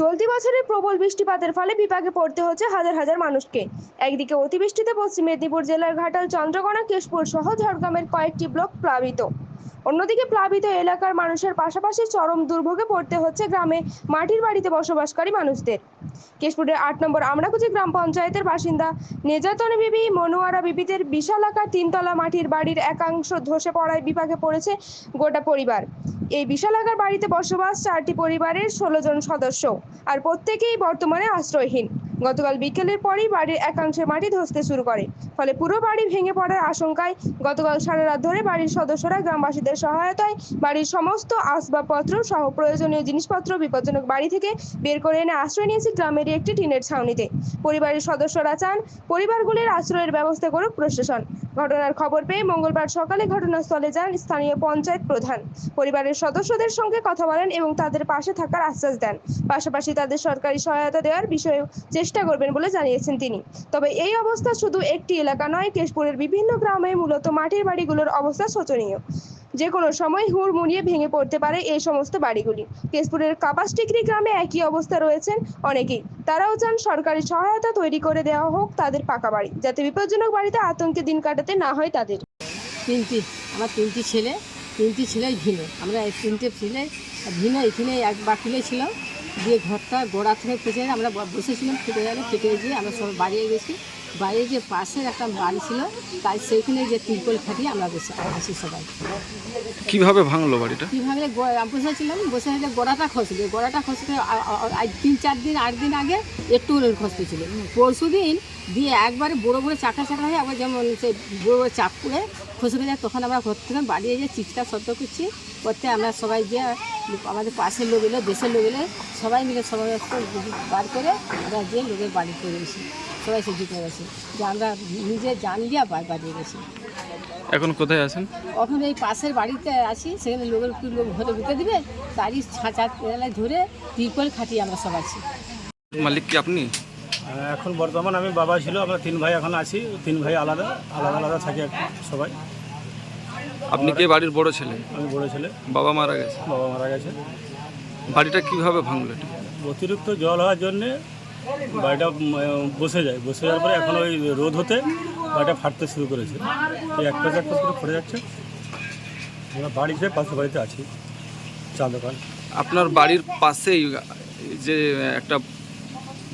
চলতি বছরে প্রবল বৃষ্টিপাতের ফলে বিপাকে পড়তে হচ্ছে হাজার হাজার মানুষকে। একদিকে অতিবৃষ্টিতে পশ্চিম মেদিনীপুর জেলার ঘাটাল, চন্দ্রকোনা, কেশপুর সহ ঝাড়গ্রামের কয়েকটি ব্লক প্লাবিত। অন্যদিকে প্লাবিত এলাকার মানুষের পাশাপাশি চরম দুর্ভোগে পড়তে হচ্ছে গ্রামে মাটির বাড়িতে বসবাসকারী মানুষদের। কেশপুরের আট নম্বর আমরাকুচি গ্রাম পঞ্চায়েতের বাসিন্দা নেজাতন বিবি মনোয়ারা বিবিদের বিশালাকার তিনতলা মাটির বাড়ির একাংশ ধসে পড়ায় বিপাকে পড়েছে গোটা পরিবার। এই বিশালাকার বাড়িতে বসবাস চারটি পরিবারের ষোলো জন সদস্য, আর প্রত্যেকেই বর্তমানে আশ্রয়হীন। গতকাল বিকেলের পরেই বাড়ির একাংশের মাটি ধসতে শুরু করে। ফলে পুরো বাড়ি ভেঙে পড়ার আশঙ্কায় গতকাল সারা রাত ধরে বাড়ির সদস্যরা গ্রামবাসীদের সহায়তায় বাড়ির সমস্ত আসবাবপত্র সহ প্রয়োজনীয় জিনিসপত্র বিপজ্জনক বাড়ি থেকে বের করে এনে আশ্রয় নিয়েছে গ্রামেরই একটি টিনের ছাউনিতে। পরিবারের সদস্যরা চান পরিবারগুলির আশ্রয়ের ব্যবস্থা করুক প্রশাসন। ঘটনার খবর পেয়ে মঙ্গলবার সকালে ঘটনাস্থলে যান স্থানীয় পঞ্চায়েত প্রধান। পরিবারের সদস্যদের সঙ্গে কথা বলেন এবং তাদের পাশে থাকার আশ্বাস দেন। পাশাপাশি তাদের সরকারি সহায়তা দেওয়ার বিষয়ে চেষ্টা করবেন বলে জানিয়েছেন তিনি। তবে এই অবস্থা শুধু একটি এলাকা নয়, কেশপুরের বিভিন্ন গ্রামে মূলত মাটির বাড়িগুলোর অবস্থা শোচনীয়। যে কোনো সময় হুড়মুড়িয়ে ভেঙে পড়তে পারে এই সমস্ত বাড়িগুলি। কেশপুরের কাপাসটিকরি গ্রামে একই অবস্থা রয়েছেন অনেকেই। তারাও চান সরকারি সহায়তা তৈরি করে দেওয়া হোক তাদের পাকা বাড়ি, যাতে বিপজ্জনক বাড়িতে আতঙ্কে দিন কাটাতে না হয় তাদের। তিনটি, আমার তিনটি ছেলে, তিনটি ছেলেই ভিন্ন। আমরা এই তিনটে ছেলে, ভিন্ন এখানে এক বাকিলে ছিলাম দিয়ে ঘরটা গোড়া থেকে ফেটে আমরা বসেছিলাম ফেটে গেলে ফেটে গিয়ে আমরা সব বাড়িয়ে গেছি। বাইরে যে পাশের একটা বাড়ি ছিল তাই সেইখানে যে তিরপল খাটিয়ে আমরা বসে আসি সবাই। কীভাবে ভাঙলো বাড়িটা? কীভাবে বসেছিলাম বসে হলে গোড়াটা খসবে গোড়াটা খসতে তিন চার দিন আট দিন আগে একটু খসতে ছিল। পরশু দিন দিয়ে একবারে বড়ো বড়ো চাকা চাকা হয়ে আবার যেমন সেই বড়ো বড়ো চাপ করে খসে যায় তখন আমরা ঘর থেকে বাড়িয়ে যে চিৎকার শব্দ করছি। করতে আমরা সবাই যে আমাদের পাশের লোক এলো দেশের লোক এলো সবাই মিলে সবাই বার করে আমরা যে লোকের বাড়ি করে গেছি সবাই সে জিতে গেছে। যে আমরা নিজে জান দিয়া বা- বাড়িয়ে গেছি। এখন কোথায় আছেন? এখন এই পাশের বাড়িতে আছি সেখানে লোকের কি লোক ঘরে ঢুকে দিবে তারই ছাঁচা ধরে তিরপল খাটিয়ে আমরা সব আছি। মালিক কি আপনি? এখন বর্তমান আমি বাবা ছিল আমরা তিন ভাই এখন আছি তিন ভাই আলাদা আলাদা আলাদা থাকি সবাই। আপনি কে বাড়ির বড় ছেলে? আমি বড় ছেলে। বাবা মারা গেছে? বাবা মারা গেছে। বাড়িটা কীভাবে ভাঙলো এটা? অতিরিক্ত জল হওয়ার জন্যে বাড়িটা উম, বসে যায়। বসে যাওয়ার পরে এখন ওই রোদ হতে বাড়িটা ফাটতে শুরু করেছে। এই এক পাশ এক পাশ করে পড়ে যাচ্ছে। আমরা বাড়িতে পাশে বাড়িতে আছি চা দোকান। আপনার বাড়ির পাশেই যে একটা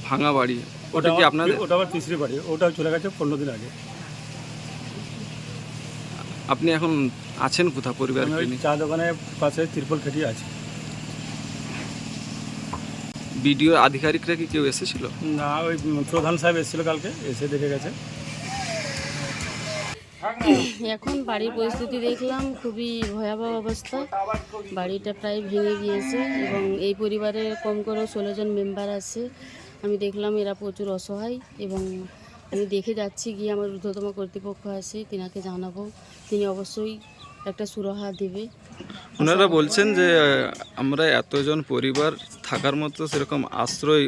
ভাঙা বাড়ি ওটা কি আপনাদের? ওটা আমার তিসরি বাড়ি? ওটাও চলে গেছে পনেরো দিন আগে। আপনি এখন আছেন কোথা পরিবার ওই চা দোকানের পাশে তিরপল খেটিয়ে আছি। বিডিও আধিকারিকরা কি কেউ এসেছিল? না ওই প্রধান সাহেব এসেছিল কালকে এসে দেখে গেছে। এখন বাড়ির পরিস্থিতি দেখলাম খুবই ভয়াবহ অবস্থা। বাড়িটা প্রায় ভেঙে গিয়েছে এবং এই পরিবারে কম করে ষোলো জন মেম্বার আছে। আমি দেখলাম এরা প্রচুর অসহায় এবং আমি দেখে যাচ্ছি গিয়ে আমার ঊর্ধ্বতম কর্তৃপক্ষ আছে তিনাকে জানাব। তিনি অবশ্যই একটা সুরাহা দেবে। ওনারা বলছেন যে আমরা এতজন পরিবার থাকার মতো সেরকম আশ্রয়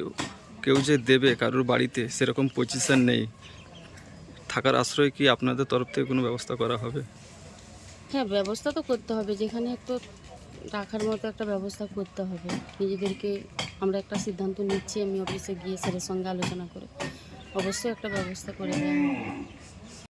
কেউ যে দেবে কারোর বাড়িতে সেরকম পজিশন নেই। থাকার আশ্রয় কি আপনাদের তরফ থেকে কোনো ব্যবস্থা করা হবে? হ্যাঁ ব্যবস্থা তো করতে হবে। যেখানে একটু রাখার মতো একটা ব্যবস্থা করতে হবে। নিজেদেরকে আমরা একটা সিদ্ধান্ত নিচ্ছি আমি অফিসে গিয়ে স্যারের সঙ্গে আলোচনা করে। অবশ্যই একটা ব্যবস্থা করে হবে